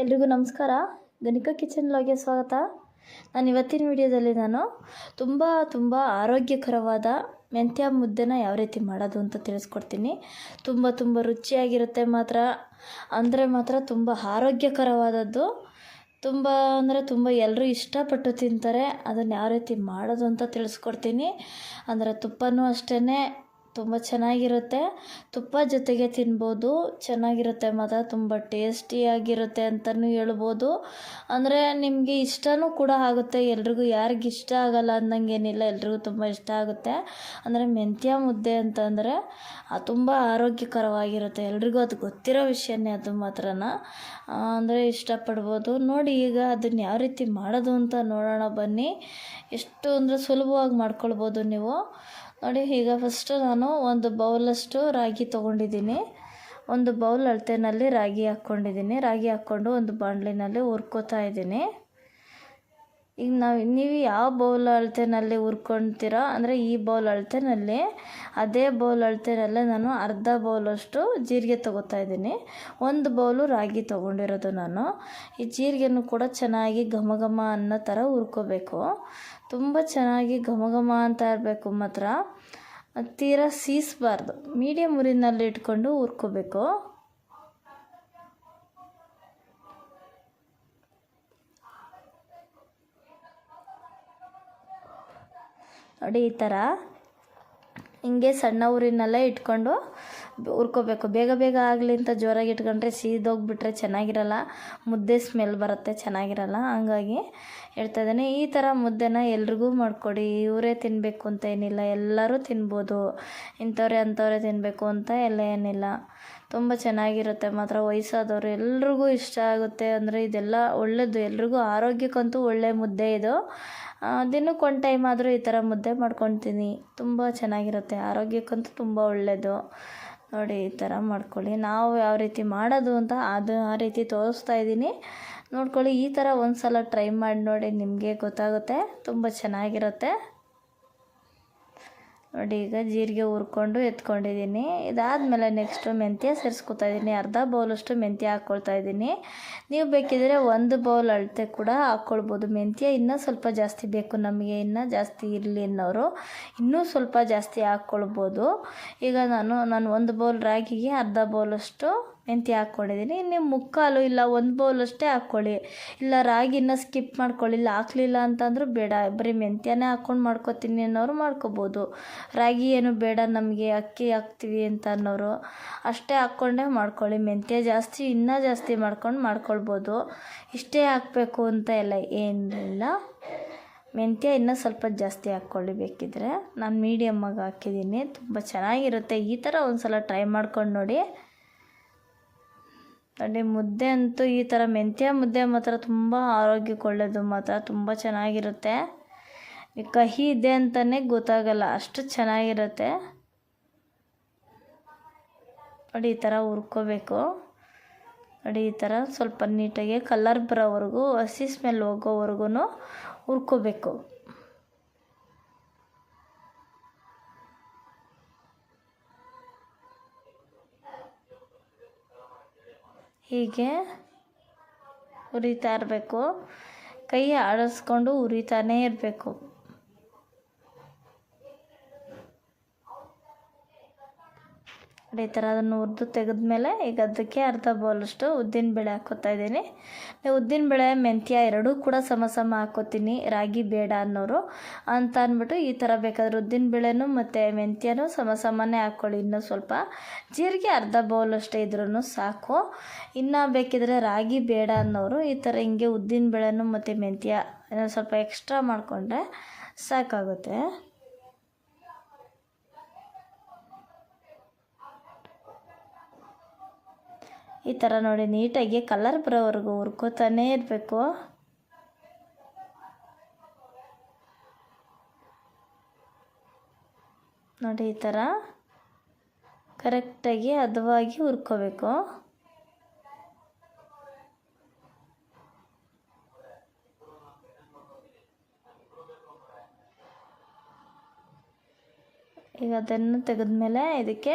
ಎಲ್ರಿಗೂ ನಮಸ್ಕಾರ. ಗಣಿಕಾ ಕಿಚನ್ ಲಾಗೆ ಸ್ವಾಗತ. ನಾನು ಇವತ್ತಿನ ವಿಡಿಯೋದಲ್ಲಿ ನಾನು ತುಂಬ ತುಂಬ ಆರೋಗ್ಯಕರವಾದ ಮೆಂತ್ಯ ಮುದ್ದೆನ ಯಾವ ರೀತಿ ಮಾಡೋದು ಅಂತ ತಿಳಿಸ್ಕೊಡ್ತೀನಿ. ತುಂಬ ತುಂಬ ರುಚಿಯಾಗಿರುತ್ತೆ ಮಾತ್ರ. ಅಂದರೆ ಮಾತ್ರ ತುಂಬ ಆರೋಗ್ಯಕರವಾದದ್ದು. ತುಂಬ ಅಂದರೆ ತುಂಬ ಎಲ್ಲರೂ ಇಷ್ಟಪಟ್ಟು ತಿಂತಾರೆ. ಅದನ್ನು ಯಾವ ರೀತಿ ಮಾಡೋದು ಅಂತ ತಿಳಿಸ್ಕೊಡ್ತೀನಿ. ಅಂದರೆ ತುಪ್ಪನೂ ಅಷ್ಟೇ ತುಂಬ ಚೆನ್ನಾಗಿರುತ್ತೆ. ತುಪ್ಪ ಜೊತೆಗೆ ತಿನ್ಬೋದು. ಚೆನ್ನಾಗಿರುತ್ತೆ ಮಾತ್ರ ತುಂಬ ಟೇಸ್ಟಿಯಾಗಿರುತ್ತೆ ಅಂತಲೂ ಹೇಳ್ಬೋದು. ಅಂದರೆ ನಿಮಗೆ ಇಷ್ಟವೂ ಕೂಡ ಆಗುತ್ತೆ. ಎಲ್ರಿಗೂ ಯಾರಿಗೆ ಇಷ್ಟ ಆಗಲ್ಲ ಅನ್ನಂಗೇನಿಲ್ಲ ಎಲ್ರಿಗೂ ತುಂಬ ಇಷ್ಟ ಆಗುತ್ತೆ. ಅಂದರೆ ಮೆಂತ್ಯ ಮುದ್ದೆ ಅಂತಂದರೆ ತುಂಬ ಆರೋಗ್ಯಕರವಾಗಿರುತ್ತೆ. ಎಲ್ರಿಗೂ ಅದು ಗೊತ್ತಿರೋ ವಿಷಯನೇ ಅದು ಮಾತ್ರನ. ಅಂದರೆ ಇಷ್ಟಪಡ್ಬೋದು. ನೋಡಿ ಈಗ ಅದನ್ನು ಯಾವ ರೀತಿ ಮಾಡೋದು ಅಂತ ನೋಡೋಣ ಬನ್ನಿ. ಎಷ್ಟು ಅಂದರೆ ಸುಲಭವಾಗಿ ಮಾಡ್ಕೊಳ್ಬೋದು ನೀವು. ನೋಡಿ, ಈಗ ಫಸ್ಟು ನಾನು ಒಂದು ಬೌಲಷ್ಟು ರಾಗಿ ತೊಗೊಂಡಿದ್ದೀನಿ. ಒಂದು ಬೌಲ್ ಅಳತೆನಲ್ಲಿ ರಾಗಿ ಹಾಕ್ಕೊಂಡಿದ್ದೀನಿ. ರಾಗಿ ಹಾಕ್ಕೊಂಡು ಒಂದು ಬಾಣಲಿನಲ್ಲಿ ಹುರ್ಕೋತಾ ಇದ್ದೀನಿ. ಈಗ ನಾವು ನೀವು ಯಾವ ಬೌಲ್ ಅಳತೆನಲ್ಲಿ ಹುರ್ಕೊಳ್ತೀರೋ ಅಂದರೆ ಈ ಬೌಲ್ ಅಳತೆನಲ್ಲಿ, ಅದೇ ಬೌಲ್ ಅಳತೆನಲ್ಲೇ ನಾನು ಅರ್ಧ ಬೌಲಷ್ಟು ಜೀರಿಗೆ ತೊಗೋತಾ ಇದ್ದೀನಿ. ಒಂದು ಬೌಲು ರಾಗಿ ತೊಗೊಂಡಿರೋದು ನಾನು. ಈ ಜೀರಿಗೆನೂ ಕೂಡ ಚೆನ್ನಾಗಿ ಘಮ ಘಮ ಅನ್ನೋ ಥರ ಹುರ್ಕೋಬೇಕು. ತುಂಬ ಚೆನ್ನಾಗಿ ಘಮ ಘಮ ಅಂತ ಇರಬೇಕು ಮಾತ್ರ. ತೀರಾ ಸೀಸಬಾರ್ದು. ಮೀಡಿಯಮ್ ಉರಿನಲ್ಲಿ ಇಟ್ಕೊಂಡು ಹುರ್ಕೋಬೇಕು. ನೋಡಿ, ಈ ಥರ ಹಿಂಗೆ ಸಣ್ಣ ಊರಿನೆಲ್ಲ ಇಟ್ಕೊಂಡು ಹುರ್ಕೋಬೇಕು ಬೇಗ ಬೇಗ ಆಗಲಿ ಅಂತ ಜೋರಾಗಿ ಇಟ್ಕೊಂಡ್ರೆ ಸೀದೋಗ್ಬಿಟ್ರೆ ಚೆನ್ನಾಗಿರಲ್ಲ. ಮುದ್ದೆ ಸ್ಮೆಲ್ ಬರುತ್ತೆ, ಚೆನ್ನಾಗಿರಲ್ಲ. ಹಂಗಾಗಿ ಹೇಳ್ತಾ ಇದ್ದೀನಿ, ಈ ಥರ ಮುದ್ದೆನ ಎಲ್ರಿಗೂ ಮಾಡಿಕೊಡಿ. ಇವರೇ ತಿನ್ನಬೇಕು ಅಂತ ಏನಿಲ್ಲ, ಎಲ್ಲರೂ ತಿನ್ಬೋದು. ಇಂಥವ್ರೆ ಅಂಥವ್ರೆ ತಿನ್ನಬೇಕು ಅಂತ ಎಲ್ಲ ಏನಿಲ್ಲ. ತುಂಬ ಚೆನ್ನಾಗಿರುತ್ತೆ. ಮಾತ್ರ ವಯಸ್ಸಾದವರು ಎಲ್ರಿಗೂ ಇಷ್ಟ ಆಗುತ್ತೆ. ಅಂದರೆ ಇದೆಲ್ಲ ಒಳ್ಳೆಯದು ಎಲ್ರಿಗೂ ಆರೋಗ್ಯಕ್ಕಂತೂ ಒಳ್ಳೆಯ ಮುದ್ದೆ ಇದು. ದಿನಕ್ಕೆ ಒಂದು ಟೈಮ್ ಆದರೂ ಈ ಥರ ಮುದ್ದೆ ಮಾಡ್ಕೊತೀನಿ. ತುಂಬ ಚೆನ್ನಾಗಿರುತ್ತೆ. ಆರೋಗ್ಯಕ್ಕಂತೂ ತುಂಬ ಒಳ್ಳೆಯದು ನೋಡಿ, ಈ ಥರ ಮಾಡ್ಕೊಳ್ಳಿ. ನಾವು ಯಾವ ರೀತಿ ಮಾಡೋದು ಅಂತ ಅದು ಆ ರೀತಿ ತೋರಿಸ್ತಾ ಇದ್ದೀನಿ. ನೋಡ್ಕೊಳ್ಳಿ, ಈ ಥರ ಒಂದು ಸಲ ಟ್ರೈ ಮಾಡಿ ನೋಡಿ ನಿಮಗೆ ಗೊತ್ತಾಗುತ್ತೆ. ತುಂಬ ಚೆನ್ನಾಗಿರುತ್ತೆ. ನೋಡಿ, ಈಗ ಜೀರಿಗೆ ಹುರ್ಕೊಂಡು ಎತ್ಕೊಂಡಿದ್ದೀನಿ. ಇದಾದಮೇಲೆ ನೆಕ್ಸ್ಟು ಮೆಂತ್ಯ ಸೇರಿಸ್ಕೊತಾ ಇದ್ದೀನಿ. ಅರ್ಧ ಬೌಲಷ್ಟು ಮೆಂತ್ಯ ಹಾಕ್ಕೊಳ್ತಾ ಇದ್ದೀನಿ. ನೀವು ಬೇಕಿದ್ರೆ ಒಂದು ಬೌಲ್ ಅಳತೆ ಕೂಡ ಹಾಕ್ಕೊಳ್ಬೋದು ಮೆಂತ್ಯ ಇನ್ನೂ ಸ್ವಲ್ಪ ಜಾಸ್ತಿ ಬೇಕು ನಮಗೆ. ಇನ್ನೂ ಜಾಸ್ತಿ ಇರಲಿ ಅನ್ನೋರು ಇನ್ನೂ ಸ್ವಲ್ಪ ಜಾಸ್ತಿ ಹಾಕ್ಕೊಳ್ಬೋದು ಈಗ ನಾನು ನಾನು ಒಂದು ಬೌಲ್ ರಾಗಿಗೆ ಅರ್ಧ ಬೌಲಷ್ಟು ಮೆಂತ್ಯ ಹಾಕ್ಕೊಂಡಿದ್ದೀನಿ. ನೀವು ಮುಕ್ಕಾಲು ಇಲ್ಲ, ಒಂದು ಬೌಲ್ ಅಷ್ಟೇ ಹಾಕ್ಕೊಳ್ಳಿ. ಇಲ್ಲ, ರಾಗಿನ ಸ್ಕಿಪ್ ಮಾಡ್ಕೊಳ್ಳಿ. ಇಲ್ಲ, ಹಾಕ್ಲಿಲ್ಲ ಅಂತಂದ್ರೂ ಬೇಡ. ಬರೀ ಮೆಂತ್ಯನೇ ಹಾಕ್ಕೊಂಡು ಮಾಡ್ಕೊತೀನಿ ಅನ್ನೋರು ಮಾಡ್ಕೋಬೋದು. ರಾಗಿ ಏನು ಬೇಡ, ನಮಗೆ ಅಕ್ಕಿ ಹಾಕ್ತೀವಿ ಅಂತ ಅನ್ನೋರು ಅಷ್ಟೇ ಹಾಕ್ಕೊಂಡೇ ಮಾಡ್ಕೊಳ್ಳಿ. ಮೆಂತ್ಯ ಜಾಸ್ತಿ, ಇನ್ನೂ ಜಾಸ್ತಿ ಮಾಡ್ಕೊಂಡು ಮಾಡ್ಕೊಳ್ಬೋದು. ಇಷ್ಟೇ ಹಾಕಬೇಕು ಅಂತ ಎಲ್ಲ ಏನಿಲ್ಲ. ಮೆಂತ್ಯ ಇನ್ನೂ ಸ್ವಲ್ಪ ಜಾಸ್ತಿ ಹಾಕ್ಕೊಳ್ಳಿ ಬೇಕಿದ್ರೆ. ನಾನು ಮೀಡಿಯಮ್ಮಾಗಿ ಹಾಕಿದ್ದೀನಿ. ತುಂಬ ಚೆನ್ನಾಗಿರುತ್ತೆ. ಈ ಥರ ಒಂದು ಸಲ ಟ್ರೈ ಮಾಡ್ಕೊಂಡು ನೋಡಿ. ನೋಡಿ, ಮುದ್ದೆ ಅಂತೂ ಈ ಥರ ಮೆಂತ್ಯ ಮುದ್ದೆ ಮಾತ್ರ ತುಂಬ ಆರೋಗ್ಯಕ್ಕೆ ಒಳ್ಳೆಯದು ಮಾತ್ರ ತುಂಬ ಚೆನ್ನಾಗಿರುತ್ತೆ. ಕಹಿ ಇದೆ ಅಂತಲೇ ಗೊತ್ತಾಗಲ್ಲ, ಅಷ್ಟು ಚೆನ್ನಾಗಿರುತ್ತೆ. ನೋಡಿ, ಈ ಥರ ಹುರ್ಕೋಬೇಕು. ನೋಡಿ, ಈ ಥರ ಸ್ವಲ್ಪ ನೀಟಾಗಿ ಕಲರ್ ಬರೋವರೆಗೂ, ಹಸಿ ಸ್ಮೆಲ್ ಹೋಗೋವರೆಗೂ ಹುರ್ಕೋಬೇಕು. ಹೀಗೆ ಉರಿತಾ ಇರಬೇಕು. ಕೈ ಆಡಿಸ್ಕೊಂಡು ಉರಿತಾನೇ ಇರಬೇಕು. ಈ ಥರ ಅದನ್ನು ಹುರಿದು ತೆಗೆದ್ಮೇಲೆ ಈಗ ಅದಕ್ಕೆ ಅರ್ಧ ಬೌಲಷ್ಟು ಉದ್ದಿನಬೇಳೆ ಹಾಕೋತಾ ಇದ್ದೀನಿ. ಉದ್ದಿನಬೇಳೆ ಮೆಂತ್ಯ ಎರಡೂ ಕೂಡ ಸಮ ಸಮ ಹಾಕೋತೀನಿ ರಾಗಿ ಬೇಡ ಅನ್ನೋರು. ಅಂತ ಅಂದ್ಬಿಟ್ಟು ಈ ಥರ ಬೇಕಾದ್ರೆ ಉದ್ದಿನಬೇಳೆನೂ ಮತ್ತು ಮೆಂತ್ಯನೂ ಸಮ ಸಮನೇ ಹಾಕ್ಕೊಳ್ಳಿ ಇನ್ನೂ ಸ್ವಲ್ಪ. ಜೀರಿಗೆ ಅರ್ಧ ಬೌಲಷ್ಟೇ ಇದ್ರೂ ಸಾಕು. ಇನ್ನು ಬೇಕಿದ್ರೆ ರಾಗಿ ಬೇಡ ಅನ್ನೋರು ಈ ಥರ ಹಿಂಗೆ ಉದ್ದಿನ ಬೇಳೆನೂ ಮತ್ತು ಮೆಂತ್ಯ ಸ್ವಲ್ಪ ಎಕ್ಸ್ಟ್ರಾ ಮಾಡಿಕೊಂಡ್ರೆ ಸಾಕಾಗುತ್ತೆ. ಈ ಥರ ನೋಡಿ ನೀಟಾಗಿ ಕಲರ್ ಬರೋವರೆಗೂ ಹುರ್ಕೋತಾನೆ ಇರಬೇಕು. ನೋಡಿ ಈ ಥರ ಕರೆಕ್ಟಾಗಿ ಹದವಾಗಿ ಹುರ್ಕೋಬೇಕು. ಈಗ ಅದನ್ನು ತೆಗೆದ್ಮೇಲೆ ಇದಕ್ಕೆ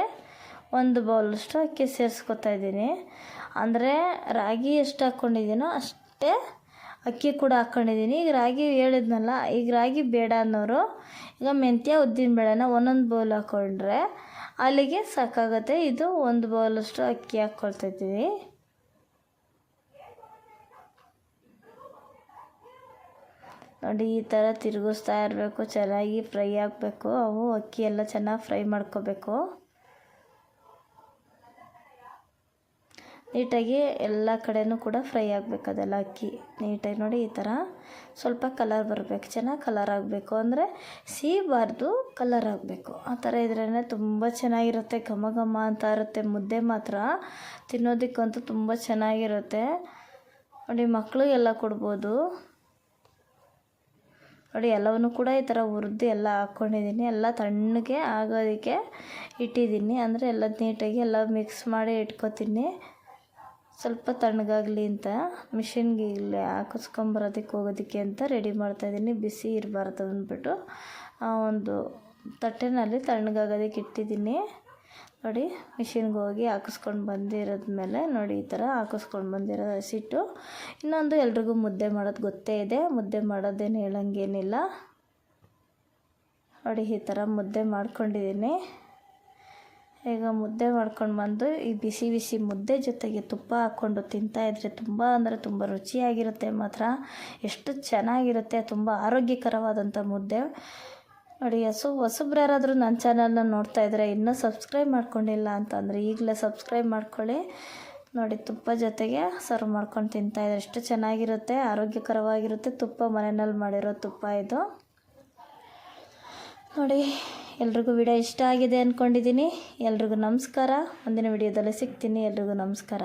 ಒಂದು ಬೌಲಷ್ಟು ಅಕ್ಕಿ ಸೇರಿಸ್ಕೊತಾ ಇದ್ದೀನಿ. ಅಂದರೆ ರಾಗಿ ಎಷ್ಟು ಹಾಕ್ಕೊಂಡಿದ್ದೀನೋ ಅಷ್ಟೇ ಅಕ್ಕಿ ಕೂಡ ಹಾಕ್ಕೊಂಡಿದ್ದೀನಿ ಈಗ ರಾಗಿ ಹೇಳಿದ್ನಲ್ಲ, ಈಗ ರಾಗಿ ಬೇಡ ಅನ್ನೋರು, ಈಗ ಮೆಂತ್ಯ, ಉದ್ದಿನ ಬೇಳೆನ ಒಂದೊಂದು ಬೌಲ್ ಹಾಕ್ಕೊಂಡ್ರೆ ಅಲ್ಲಿಗೆ ಸಾಕಾಗುತ್ತೆ. ಇದು ಒಂದು ಬೌಲಷ್ಟು ಅಕ್ಕಿ ಹಾಕ್ಕೊಳ್ತಾ ಇದ್ದೀವಿ ನೋಡಿ, ಈ ಥರ ತಿರುಗಿಸ್ತಾ ಇರಬೇಕು, ಚೆನ್ನಾಗಿ ಫ್ರೈ ಆಗಬೇಕು. ಅವು ಅಕ್ಕಿ ಎಲ್ಲ ಚೆನ್ನಾಗಿ ಫ್ರೈ ಮಾಡ್ಕೋಬೇಕು. ನೀಟಾಗಿ ಎಲ್ಲ ಕಡೆಯೂ ಕೂಡ ಫ್ರೈ ಆಗಬೇಕು ಅದೆಲ್ಲ ಅಕ್ಕಿ ನೀಟಾಗಿ ನೋಡಿ ಈ ಥರ. ಸ್ವಲ್ಪ ಕಲರ್ ಬರಬೇಕು, ಚೆನ್ನಾಗಿ ಕಲರ್ ಆಗಬೇಕು. ಅಂದರೆ ಸೀಬಾರ್ದು ಕಲರ್ ಆಗಬೇಕು. ಆ ಥರ ಇದ್ರೇ ತುಂಬ ಚೆನ್ನಾಗಿರುತ್ತೆ, ಘಮ ಘಮ ಅಂತ ಇರುತ್ತೆ. ಮುದ್ದೆ ಮಾತ್ರ ತಿನ್ನೋದಕ್ಕಂತೂ ತುಂಬ ಚೆನ್ನಾಗಿರುತ್ತೆ. ನೋಡಿ ಮಕ್ಕಳಿಗೆಲ್ಲ ಕೊಡ್ಬೋದು. ನೋಡಿ, ಎಲ್ಲವನ್ನು ಕೂಡ ಈ ಥರ ಹುರಿದು ಎಲ್ಲ ಹಾಕ್ಕೊಂಡಿದ್ದೀನಿ. ಎಲ್ಲ ತಣ್ಣಗೆ ಆಗೋದಕ್ಕೆ ಇಟ್ಟಿದ್ದೀನಿ. ಅಂದರೆ ಎಲ್ಲ ನೀಟಾಗಿ ಎಲ್ಲ ಮಿಕ್ಸ್ ಮಾಡಿ ಇಟ್ಕೊತೀನಿ. ಸ್ವಲ್ಪ ತಣ್ಣಗಾಗಲಿ ಅಂತ ಮಿಷಿನ್ಗೆ ಇಲ್ಲಿ ಹಾಕಿಸ್ಕೊಂಬರೋದಕ್ಕೆ ಹೋಗೋದಕ್ಕೆ ಅಂತ ರೆಡಿ ಮಾಡ್ತಾಯಿದ್ದೀನಿ ಬಿಸಿ ಇರಬಾರ್ದು ಅಂದ್ಬಿಟ್ಟು ಆ ಒಂದು ತಟ್ಟೆನಲ್ಲಿ ತಣ್ಣಗಾಗೋದಕ್ಕೆ ಇಟ್ಟಿದ್ದೀನಿ. ನೋಡಿ, ಮಿಷಿನ್ಗೆ ಹೋಗಿ ಹಾಕಿಸ್ಕೊಂಡು ಬಂದಿರೋದ್ಮೇಲೆ ನೋಡಿ, ಈ ಥರ ಹಾಕಿಸ್ಕೊಂಡು ಬಂದಿರೋ ಹಸಿಟ್ಟು. ಇನ್ನೊಂದು ಎಲ್ರಿಗೂ ಮುದ್ದೆ ಮಾಡೋದು ಗೊತ್ತೇ ಇದೆ. ಮುದ್ದೆ ಮಾಡೋದೇನು ಹೇಳಂಗೇನಿಲ್ಲ. ನೋಡಿ, ಈ ಥರ ಮುದ್ದೆ ಮಾಡ್ಕೊಂಡಿದ್ದೀನಿ. ಈಗ ಮುದ್ದೆ ಮಾಡ್ಕೊಂಡು ಬಂದು ಈ ಬಿಸಿ ಬಿಸಿ ಮುದ್ದೆ ಜೊತೆಗೆ ತುಪ್ಪ ಹಾಕ್ಕೊಂಡು ತಿಂತಾಯಿದ್ರೆ ತುಂಬ ಅಂದರೆ ತುಂಬ ರುಚಿಯಾಗಿರುತ್ತೆ ಮಾತ್ರ. ಎಷ್ಟು ಚೆನ್ನಾಗಿರುತ್ತೆ, ತುಂಬ ಆರೋಗ್ಯಕರವಾದಂಥ ಮುದ್ದೆ. ನೋಡಿ, ಹಸು, ಹೊಸಬ್ರು ಯಾರಾದರೂ ನನ್ನ ಚಾನಲ್ನ ನೋಡ್ತಾ ಇದ್ದರೆ ಇನ್ನೂ ಸಬ್ಸ್ಕ್ರೈಬ್ ಮಾಡ್ಕೊಂಡಿಲ್ಲ ಅಂತಂದರೆ ಈಗಲೇ ಸಬ್ಸ್ಕ್ರೈಬ್ ಮಾಡ್ಕೊಳ್ಳಿ. ನೋಡಿ, ತುಪ್ಪ ಜೊತೆಗೆ ಸರ್ವ್ ಮಾಡ್ಕೊಂಡು ತಿಂತಾಯಿದ್ರೆ ಎಷ್ಟು ಚೆನ್ನಾಗಿರುತ್ತೆ, ಆರೋಗ್ಯಕರವಾಗಿರುತ್ತೆ. ತುಪ್ಪ ಮನೆಯಲ್ಲಿ ಮಾಡಿರೋ ತುಪ್ಪ ಇದು. ನೋಡಿ ಎಲ್ರಿಗೂ ವಿಡಿಯೋ ಇಷ್ಟ ಆಗಿದೆ ಅಂದ್ಕೊಂಡಿದ್ದೀನಿ ಎಲ್ರಿಗೂ ನಮಸ್ಕಾರ. ಮುಂದಿನ ವಿಡಿಯೋದಲ್ಲಿ ಸಿಗ್ತೀನಿ. ಎಲ್ರಿಗೂ ನಮಸ್ಕಾರ.